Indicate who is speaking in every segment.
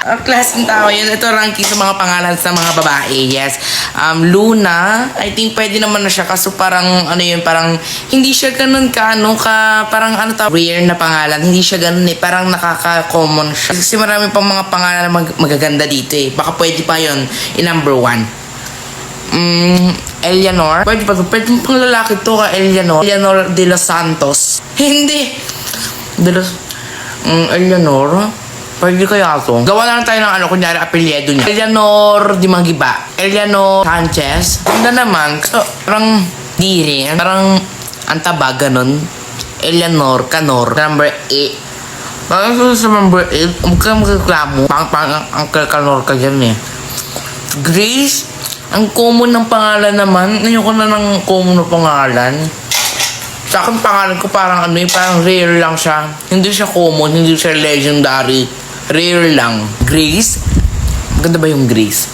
Speaker 1: Ang klaseng tao yun. Ito ranking sa mga pangalan sa mga babae. Yes. Um, Luna, I think pwede naman na siya. Kaso parang, ano yun, parang hindi siya ganun ka, ano, ka, parang ano tawag, rare na pangalan. Hindi siya ganun eh. Parang nakaka-common siya. Kasi marami pang mga pangalan mag- magaganda dito eh. Baka pwede pa yun in number one. Mm, Eleanor. Pwede pa. Pwede pang lalaki to ka, Eleanor. Eleanor de los Santos. Hindi. De los... Mm, Eleanor. Pwede kaya to. Gawa na lang tayo ng ano, kunyari, apelyedo niya. Eleanor di Magiba. Eleanor Sanchez. Ganda naman. So, parang di rin. Parang antaba, ganun. Eleanor Canor. Number 8. Parang sa number 8, huwag kang magreklamo. Pang pang ang Canor ka dyan eh. Grace, ang common ng pangalan naman. Ayoko na ng common na pangalan. Sa akin, pangalan ko parang ano eh, parang rare lang siya. Hindi siya common, hindi siya legendary. Rare lang. Grace? Maganda ba yung Grace?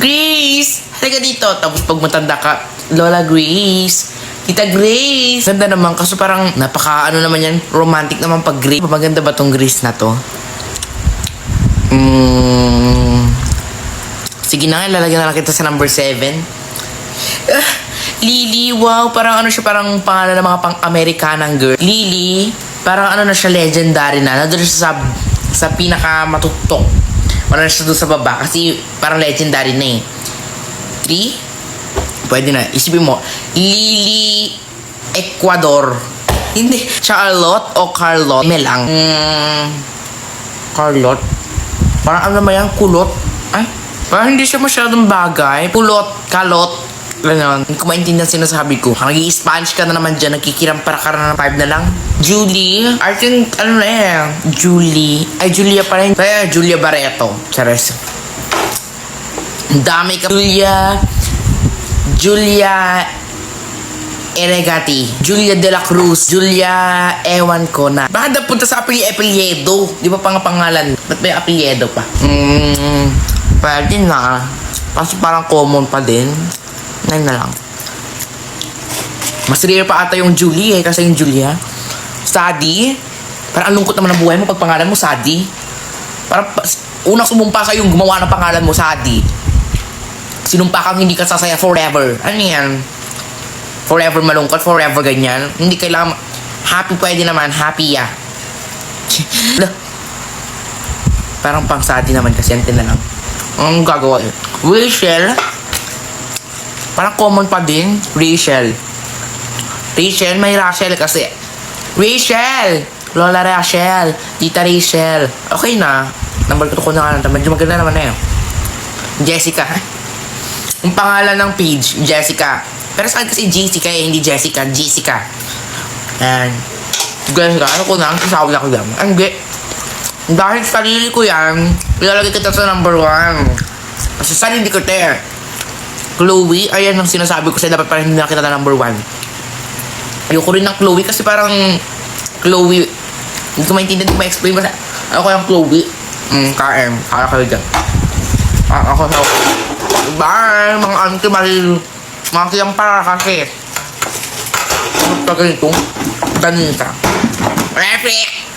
Speaker 1: Grace! Halika dito. Tapos pag matanda ka, Lola Grace. Tita Grace. Ganda naman, kaso parang napaka ano naman yan, romantic naman pag Grace. Maganda ba tong Grace na to? Mm, Sige na nga, lalagyan na lang kita sa number 7. Ah, Lily, wow, parang ano siya, parang pangalan ng mga pang-Amerikanang girl. Lily, parang ano na siya, legendary na. Nandun siya sa, sa pinaka matutok. Wala na siya doon sa baba kasi parang legendary na eh. 3? Pwede na. Isipin mo, Lily Ecuador. Hindi. Charlotte o Carlot? May lang. Mm, Carlot? Parang ano naman yan? Kulot? Ay, parang hindi siya masyadong bagay. Pulot, kalot, Ganon. Ko maintindihan sinasabi ko. nag spanish ka na naman dyan. Nagkikirampara ka na ng 5 na lang. Julie. I think, ano na eh. Julie. Ay, Julia pa rin. Kaya, Julia Barreto. Chares. Ang dami ka. Julia. Julia Eregati. Julia de la Cruz. Julia, ewan ko na. Bakit napunta sa apelye apelyedo? Di ba pang pangalan? Ba't may apelyedo pa? Hmm, pwede na. Kaso parang common pa din. Nine na lang. Mas rare pa ata yung Julie eh, kasi yung Julia. Sadi. Parang ang lungkot naman ng buhay mo pag pangalan mo Sadi. Parang pa- unang sumumpa ka yung gumawa ng pangalan mo Sadi. Sinumpa kang hindi ka sasaya forever. Ano yan? Forever malungkot, forever ganyan. Hindi kailangan... Happy pwede naman, happy ya. Lah. Parang pang Sadi naman kasi yan na lang. Ang gagawa eh. Rachel. Parang common pa din. Rachel. Rachel, may Rachel kasi. Rachel! Lola Rachel. Tita Rachel. Okay na. Number ko na nga. Medyo maganda naman na yun. Jessica. Ang pangalan ng page, Jessica. Pero sa akin kasi Jessica eh, hindi Jessica. Jessica. Ayan. Jessica, ano ko na? Ang sasabi ako lang. Ang ge. Dahil sarili ko yan, ilalagay kita sa number one. Kasi sarili ko te. Chloe, ayan ang sinasabi ko sa'yo, dapat parang hindi na kita na number one. Ayoko rin ng Chloe kasi parang Chloe, hindi ko maintindihan, hindi ko ma-explain basta ako yung Chloe. Mm, KM, kaya kayo dyan. Ah, ako sa Bye, mga auntie maril. Mga kiyang para kasi. Ano pa ganito? Ganito. Reflex!